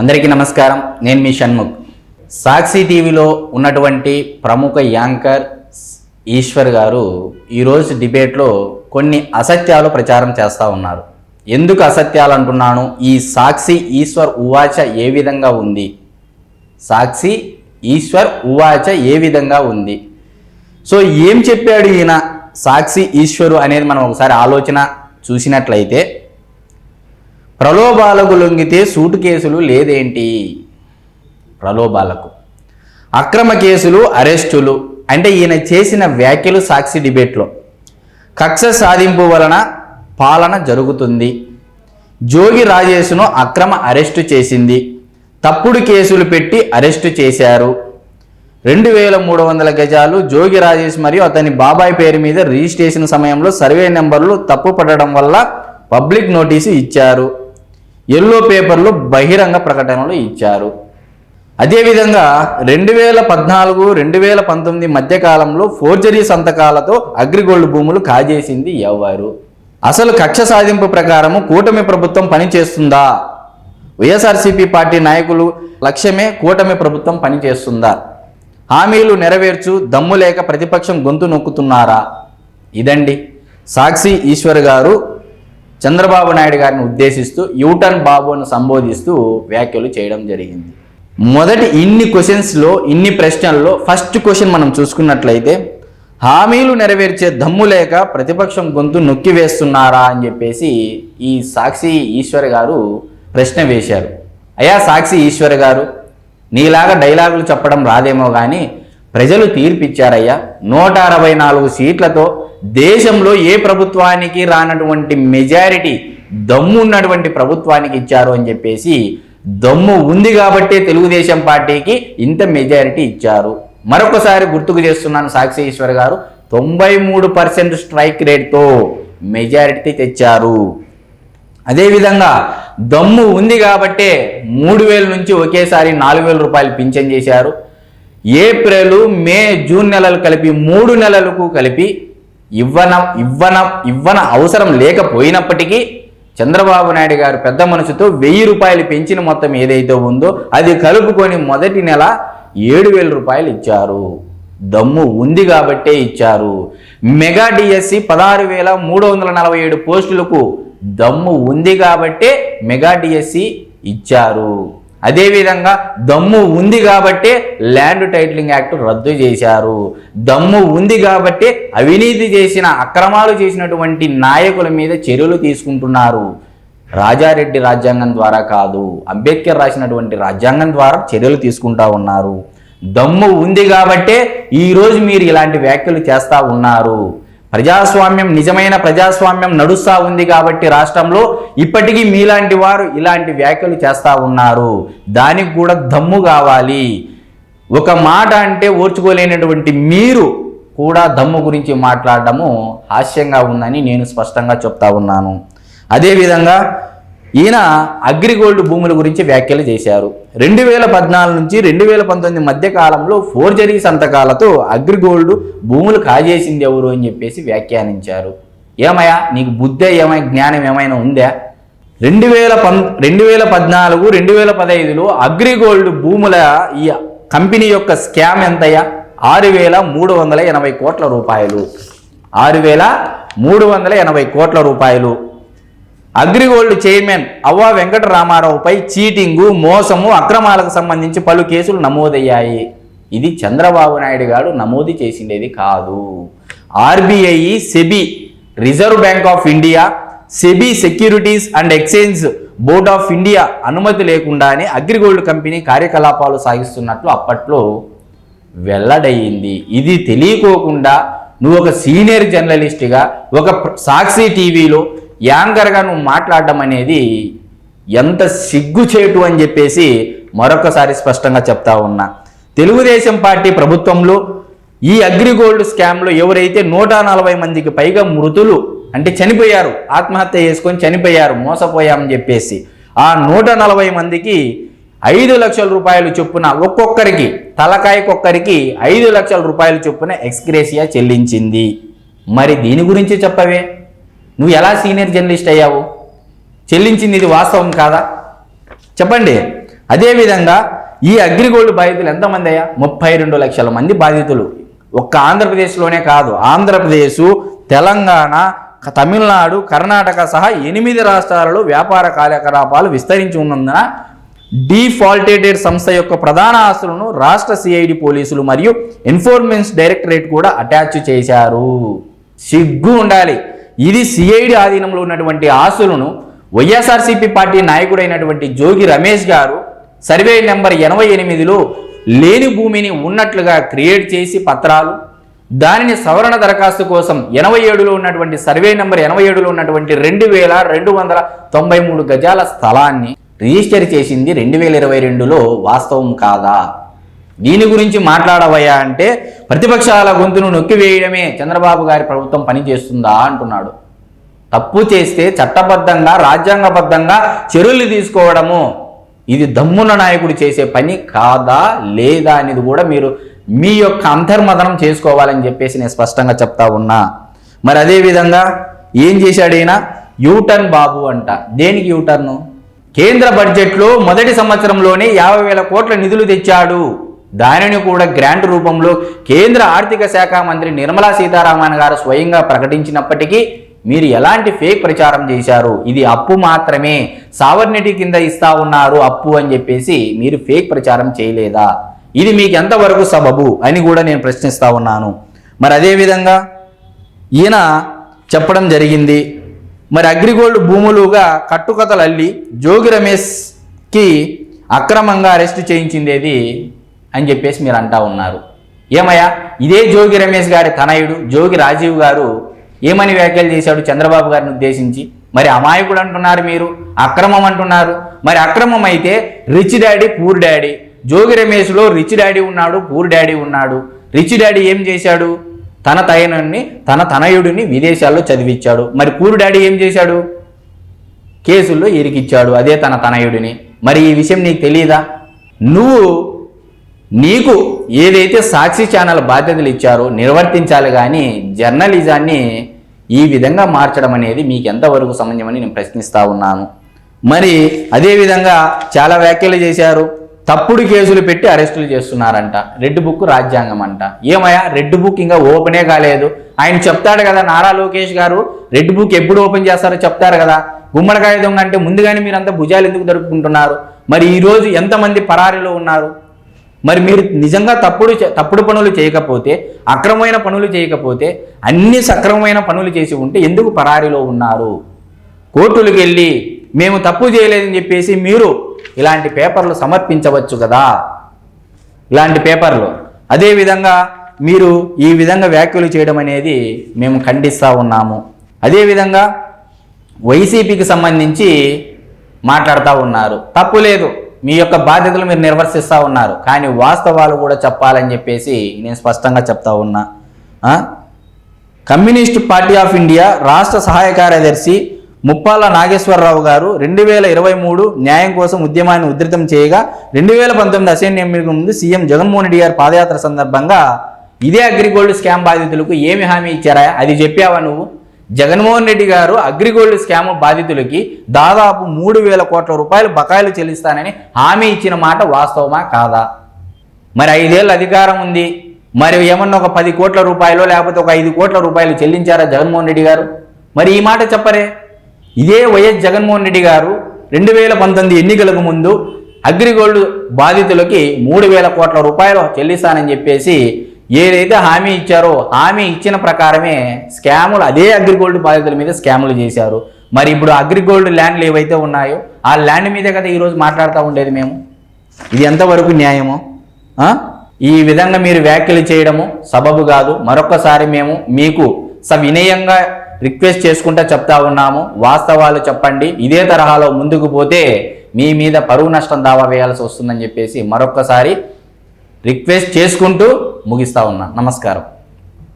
అందరికీ నమస్కారం. నేను మీ షణ్ముఖ్. సాక్షి టీవీలో ఉన్నటువంటి ప్రముఖ యాంకర్ ఈశ్వర్ గారు ఈరోజు డిబేట్లో కొన్ని అసత్యాలు ప్రచారం చేస్తూ ఉన్నారు. ఎందుకు అసత్యాలు అంటున్నాను? ఈ సాక్షి ఈశ్వర్ ఉవాచ ఏ విధంగా ఉంది? సాక్షి ఈశ్వర్ ఉవాచ ఏ విధంగా ఉంది? సో ఏం చెప్పాడు ఈయన సాక్షి ఈశ్వరు అనేది మనం ఒకసారి ఆలోచన చూసినట్లయితే ప్రలోభాలకు లొంగితే సూటు కేసులు లేదేంటి? ప్రలోభాలకు. అక్రమ కేసులు అరెస్టులు అంటే ఈయన చేసిన వ్యాఖ్యలు సాక్షి డిబేట్లో. కక్ష సాధింపు వలన పాలన జరుగుతుంది. జోగి రాజేష్ను అక్రమ అరెస్టు చేసింది. తప్పుడు కేసులు పెట్టి అరెస్టు చేశారు. రెండు వేల మూడు వందల గజాలు జోగి రాజేష్ మరియు అతని బాబాయ్ పేరు మీద రిజిస్ట్రేషన్ సమయంలో సర్వే నెంబర్లు తప్పు పడడం వల్ల పబ్లిక్ నోటీసు ఇచ్చారు. ఎల్లో పేపర్లు బహిరంగ ప్రకటనలు ఇచ్చారు. అదేవిధంగా రెండు వేల పద్నాలుగు రెండు వేల పంతొమ్మిది మధ్యకాలంలో ఫోర్జరీ సంతకాలతో అగ్రిగోల్డ్ భూములు కాజేసింది ఎవరు? అసలు కక్ష సాధింపు ప్రకారము కూటమి ప్రభుత్వం పనిచేస్తుందా? వైఎస్ఆర్సీపీ పార్టీ నాయకులు లక్ష్యమే కూటమి ప్రభుత్వం పనిచేస్తుందా? హామీలు నెరవేర్చు దమ్ము లేక ప్రతిపక్షం గొంతు నొక్కుతున్నారా? ఇదండి సాక్షి ఈశ్వర్ గారు చంద్రబాబు నాయుడు గారిని ఉద్దేశిస్తూ యూటర్న్ బాబును సంబోధిస్తూ వ్యాఖ్యలు చేయడం జరిగింది. మొదటి ఇన్ని క్వశ్చన్స్లో ఇన్ని ప్రశ్నల్లో ఫస్ట్ క్వశ్చన్ మనం చూసుకున్నట్లయితే హామీలు నెరవేర్చే దమ్ము లేక ప్రతిపక్షం గొంతు నొక్కి వేస్తున్నారా అని చెప్పేసి ఈ సాక్షి ఈశ్వర్ గారు ప్రశ్న వేశారు. అయ్యా సాక్షి ఈశ్వర్ గారు నీలాగా డైలాగులు చెప్పడం రాదేమో కానీ ప్రజలు తీర్పిచ్చారయ్యా. నూట అరవై నాలుగు సీట్లతో దేశంలో ఏ ప్రభుత్వానికి రానటువంటి మెజారిటీ దమ్ము ఉన్నటువంటి ప్రభుత్వానికి ఇచ్చారు అని చెప్పేసి దమ్ము ఉంది కాబట్టే తెలుగుదేశం పార్టీకి ఇంత మెజారిటీ ఇచ్చారు. మరొకసారి గుర్తుకు చేస్తున్నాను సాక్షి ఈశ్వర్ గారు తొంభై మూడు పర్సెంట్ స్ట్రైక్ రేట్తో మెజారిటీ తెచ్చారు. అదేవిధంగా దమ్ము ఉంది కాబట్టే మూడు వేల నుంచి ఒకేసారి నాలుగు వేల రూపాయలు పింఛన్ చేశారు. ఏప్రిల్ మే జూన్ నెలలు కలిపి మూడు నెలలకు కలిపి ఇవ్వన ఇవ్వన ఇవ్వన అవసరం లేకపోయినప్పటికీ చంద్రబాబు నాయుడు గారు పెద్ద మనసుతో వెయ్యి రూపాయలు పెంచిన మొత్తం ఏదైతే ఉందో అది కలుపుకొని మొదటి నెల ఏడు వేల రూపాయలు ఇచ్చారు. దమ్ము ఉంది కాబట్టే ఇచ్చారు. మెగా డిఎస్సి పదహారు వేల మూడు వందల నలభై ఏడు పోస్టులకు దమ్ము ఉంది కాబట్టే మెగా డిఎస్సి ఇచ్చారు. అదేవిధంగా దమ్ము ఉంది కాబట్టే ల్యాండ్ టైటిలింగ్ యాక్ట్ రద్దు చేశారు. దమ్ము ఉంది కాబట్టే అవినీతి చేసిన అక్రమాలు చేసినటువంటి నాయకుల మీద చర్యలు తీసుకుంటున్నారు. రాజారెడ్డి రాజ్యాంగం ద్వారా కాదు అంబేద్కర్ రాసినటువంటి రాజ్యాంగం ద్వారా చర్యలు తీసుకుంటా ఉన్నారు. దమ్ము ఉంది కాబట్టే ఈరోజు మీరు ఇలాంటి వ్యాఖ్యలు చేస్తూ ఉన్నారు. ప్రజాస్వామ్యం నిజమైన ప్రజాస్వామ్యం నడుస్తూ ఉంది కాబట్టి రాష్ట్రంలో ఇప్పటికీ మీలాంటి వారు ఇలాంటి వ్యాఖ్యలు చేస్తూ ఉన్నారు. దానికి కూడా దమ్ము కావాలి. ఒక మాట అంటే ఓర్చుకోలేనటువంటి మీరు కూడా దమ్ము గురించి మాట్లాడడము హాస్యంగా ఉందని నేను స్పష్టంగా చెప్తా ఉన్నాను. అదేవిధంగా ఈయన అగ్రిగోల్డ్ భూముల గురించి వ్యాఖ్యలు చేశారు. రెండు వేల పద్నాలుగు నుంచి రెండు వేల పంతొమ్మిది మధ్య కాలంలో ఫోర్జరీ సంతకాలతో అగ్రిగోల్డ్ భూములు కాజేసింది ఎవరు అని చెప్పేసి వ్యాఖ్యానించారు. ఏమయ్యా నీకు బుద్ధి ఏమై జ్ఞానం ఏమైనా ఉందా? రెండు వేల పం రెండు వేల పద్నాలుగు రెండు వేల పదహైదులో అగ్రిగోల్డ్ భూముల ఈ కంపెనీ యొక్క స్కామ్ ఎంతయ్యా? ఆరు వేల మూడు వందల ఎనభై కోట్ల రూపాయలు. ఆరు వేల మూడు వందల ఎనభై కోట్ల రూపాయలు. అగ్రిగోల్డ్ చైర్మన్ అవ్వ వెంకట రామారావుపై చీటింగు మోసము అక్రమాలకు సంబంధించి పలు కేసులు నమోదయ్యాయి. ఇది చంద్రబాబు నాయుడు గారు నమోదు చేసిండేది కాదు. RBI SEBI reserve bank of India SEBI securities and exchange board of India అనుమతి లేకుండానే అగ్రిగోల్డ్ కంపెనీ కార్యకలాపాలు సాగిస్తున్నట్లు అప్పట్లో వెల్లడయ్యింది. ఇది తెలియకోకుండా నువ్వు ఒక సీనియర్ జర్నలిస్ట్గా ఒక సాక్షి టీవీలో యాంగర్గా నువ్వు మాట్లాడడం అనేది ఎంత సిగ్గుచేటు అని చెప్పేసి మరొకసారి స్పష్టంగా చెప్తా ఉన్నా. తెలుగుదేశం పార్టీ ప్రభుత్వంలో ఈ అగ్రిగోల్డ్ స్కామ్లో ఎవరైతే నూట నలభై మందికి పైగా మృతులు అంటే చనిపోయారు ఆత్మహత్య చేసుకొని చనిపోయారు మోసపోయామని చెప్పేసి ఆ నూట నలభై మందికి ఐదు లక్షల రూపాయలు చొప్పున ఒక్కొక్కరికి తలకాయకొక్కరికి ఐదు లక్షల రూపాయలు చొప్పున ఎక్స్గ్రేసియా చెల్లించింది. మరి దీని గురించి చెప్పవే? నువ్వు ఎలా సీనియర్ జర్నలిస్ట్ అయ్యావు? చెల్లించింది ఇది వాస్తవం కాదా? చెప్పండి. అదేవిధంగా ఈ అగ్రిగోల్డ్ బాధితులు ఎంతమంది అయ్యా? ముప్పై రెండు లక్షల మంది బాధితులు. ఒక్క ఆంధ్రప్రదేశ్లోనే కాదు. ఆంధ్రప్రదేశ్ తెలంగాణ తమిళనాడు కర్ణాటక సహా ఎనిమిది రాష్ట్రాలలో వ్యాపార కార్యకలాపాలు విస్తరించి ఉన్నందున డీఫాల్టేటెడ్ సంస్థ యొక్క ప్రధాన ఆస్తులను రాష్ట్ర సిఐడి పోలీసులు మరియు ఎన్ఫోర్స్మెంట్ డైరెక్టరేట్ కూడా అటాచ్ చేశారు. సిగ్గు ఉండాలి. ఇది సిఐడి ఆధీనంలో ఉన్నటువంటి ఆస్తులను వైఎస్ఆర్సీపీ పార్టీ నాయకుడైనటువంటి జోగి రమేష్ గారు సర్వే నెంబర్ ఎనభై ఎనిమిదిలో లేని భూమిని ఉన్నట్లుగా క్రియేట్ చేసి పత్రాలు దానిని సవరణ దరఖాస్తు కోసం ఎనభై ఏడులో ఉన్నటువంటి సర్వే నెంబర్ ఎనభై ఏడులో ఉన్నటువంటి రెండు వేల రెండు వందల తొంభై మూడు గజాల స్థలాన్ని రిజిస్టర్ చేసింది రెండు వేల ఇరవై రెండులో వాస్తవం కాదా? దీని గురించి మాట్లాడవయ్యా అంటే ప్రతిపక్షాల గొంతును నొక్కివేయడమే చంద్రబాబు గారి ప్రభుత్వం పనిచేస్తుందా అంటున్నాడు. తప్పు చేస్తే చట్టబద్ధంగా రాజ్యాంగబద్ధంగా చర్యలు తీసుకోవడము. ఇది దమ్మున నాయకుడు చేసే పని కాదా లేదా అనేది కూడా మీరు మీ యొక్క అంతర్మదనం చేసుకోవాలని చెప్పేసి నేను స్పష్టంగా చెప్తా ఉన్నా. మరి అదే విధంగా ఏం చేశాడు ఈయన? యూటర్న్ బాబు అంట. దేనికి యూటర్ను? కేంద్ర బడ్జెట్లో మొదటి సంవత్సరంలోనే యాభై వేల కోట్ల నిధులు తెచ్చాడు. దానిని కూడా గ్రాంట్ రూపంలో కేంద్ర ఆర్థిక శాఖ మంత్రి నిర్మలా సీతారామన్ గారు స్వయంగా ప్రకటించినప్పటికీ మీరు ఎలాంటి ఫేక్ ప్రచారం చేశారు? ఇది అప్పు మాత్రమే. సావర్నిటీ కింద ఇస్తా ఉన్నారు అప్పు అని చెప్పేసి మీరు ఫేక్ ప్రచారం చేయలేదా? ఇది మీకు ఎంతవరకు సబబు అని కూడా నేను ప్రశ్నిస్తా ఉన్నాను. మరి అదేవిధంగా ఈయన చెప్పడం జరిగింది. మరి అగ్రిగోల్డ్ భూములుగా కట్టుకథలు అల్లి జోగి రమేష్కి అక్రమంగా అరెస్టు చేయించిందేది అని చెప్పేసి మీరు అంటా ఉన్నారు. ఏమయ్యా? ఇదే జోగి రమేష్ గారి తనయుడు జోగి రాజీవ్ గారు ఏమని వ్యాఖ్యలు చేశాడు చంద్రబాబు గారిని ఉద్దేశించి? మరి అమాయకుడు అంటున్నారు మీరు అక్రమం అంటున్నారు. మరి అక్రమం అయితే rich daddy poor daddy. Jogi రమేష్లో rich daddy ఉన్నాడు పూర్ డాడీ ఉన్నాడు. రిచ్ డాడీ ఏం చేశాడు? తన తయనుని తన తనయుడిని విదేశాల్లో చదివించాడు. మరి పూర్ డాడీ ఏం చేశాడు? కేసుల్లో ఇరికిచ్చాడు అదే తన తనయుడిని. మరి ఈ విషయం నీకు తెలియదా నువ్వు నీకు ఏదైతే సాక్షి ఛానల్ బాధ్యతలు ఇచ్చారో నిర్వర్తించాలి కానీ జర్నలిజాన్ని ఈ విధంగా మార్చడం అనేది మీకు ఎంతవరకు సమంజమని నేను ప్రశ్నిస్తూ ఉన్నాను. మరి అదేవిధంగా చాలా వ్యాఖ్యలు చేశారు. తప్పుడు కేసులు పెట్టి అరెస్టులు చేస్తున్నారంట. రెడ్ బుక్ రాజ్యాంగం అంట. ఏమయ్యా? రెడ్ బుక్ ఇంకా ఓపెనే కాలేదు. ఆయన చెప్తాడు కదా నారా లోకేష్ గారు రెడ్ బుక్ ఎప్పుడు ఓపెన్ చేస్తారో చెప్తారు కదా. గుమ్మడికాయ దొంగ అంటే ముందుగానే మీరంతా భుజాలు ఎందుకు దొరుకుతుంటున్నారు మరి ఈరోజు ఎంతమంది పరారీలో ఉన్నారు? మరి మీరు నిజంగా తప్పుడు చే- తప్పుడు పనులు చేయకపోతే అక్రమమైన పనులు చేయకపోతే అన్ని సక్రమమైన పనులు చేసి ఉంటే ఎందుకు పరారీలో ఉన్నారు? కోర్టులకు వెళ్ళి మేము తప్పు చేయలేదని చెప్పేసి మీరు ఇలాంటి పేపర్లు సమర్పించవచ్చు కదా? ఇలాంటి పేపర్లు. అదేవిధంగా మీరు ఈ విధంగా వ్యాఖ్యలు చేయడం అనేది మేము ఖండిస్తూ ఉన్నాము. అదేవిధంగా వైసీపీకి సంబంధించి మాట్లాడుతూ ఉన్నారు. తప్పు లేదు. మీ యొక్క బాధ్యతలు మీరు నిర్వర్తిస్తూ ఉన్నారు. కానీ వాస్తవాలు కూడా చెప్పాలని చెప్పేసి నేను స్పష్టంగా చెప్తా ఉన్నా. కమ్యూనిస్ట్ పార్టీ ఆఫ్ ఇండియా రాష్ట్ర సహాయ కార్యదర్శి ముప్పాల నాగేశ్వరరావు గారు రెండు వేల ఇరవై మూడు న్యాయం కోసం ఉద్యమాన్ని ఉధృతం చేయగా రెండు వేల పంతొమ్మిది అసెంబ్లీ ఎన్నికల ముందు సీఎం జగన్మోహన్ రెడ్డి గారు పాదయాత్ర సందర్భంగా ఇదే అగ్రిగోల్డ్ స్కామ్ బాధితులకు ఏమి హామీ ఇచ్చారా? అది చెప్పావా నువ్వు? జగన్మోహన్ రెడ్డి గారు అగ్రిగోల్డ్ స్కామ్ బాధితులకి దాదాపు మూడు వేల కోట్ల రూపాయలు బకాయిలు చెల్లిస్తానని హామీ ఇచ్చిన మాట వాస్తవమా కాదా? మరి ఐదేళ్ళు అధికారం ఉంది. మరి ఏమన్నా ఒక పది కోట్ల రూపాయలు లేకపోతే ఒక ఐదు కోట్ల రూపాయలు చెల్లించారా జగన్మోహన్ రెడ్డి గారు? మరి ఈ మాట చెప్పరే. ఇదే వైఎస్ జగన్మోహన్ రెడ్డి గారు రెండు వేల పంతొమ్మిది ఎన్నికలకు ముందు అగ్రిగోల్డ్ బాధితులకి మూడు వేల కోట్ల రూపాయలు చెల్లిస్తానని చెప్పేసి ఏదైతే హామీ ఇచ్చారో హామీ ఇచ్చిన ప్రకారమే స్కాములు అదే అగ్రిగోల్డ్ బాధితుల మీద స్కాములు చేశారు. మరి ఇప్పుడు అగ్రిగోల్డ్ ల్యాండ్లు ఏవైతే ఉన్నాయో ఆ ల్యాండ్ మీదే కదా ఈరోజు మాట్లాడుతూ ఉండేది మేము? ఇది ఎంతవరకు న్యాయము? ఈ విధంగా మీరు వ్యాఖ్యలు చేయడము సబబు కాదు. మరొకసారి మేము మీకు సవినయంగా రిక్వెస్ట్ చేసుకుంటా చెప్తా ఉన్నాము. వాస్తవాలు చెప్పండి. ఇదే తరహాలో ముందుకు పోతే మీ మీద పరువు నష్టం దావా వేయాల్సి వస్తుందని చెప్పేసి మరొక్కసారి రిక్వెస్ట్ చేసుకుంటూ ముగిస్తా ఉన్నా. నమస్కారం.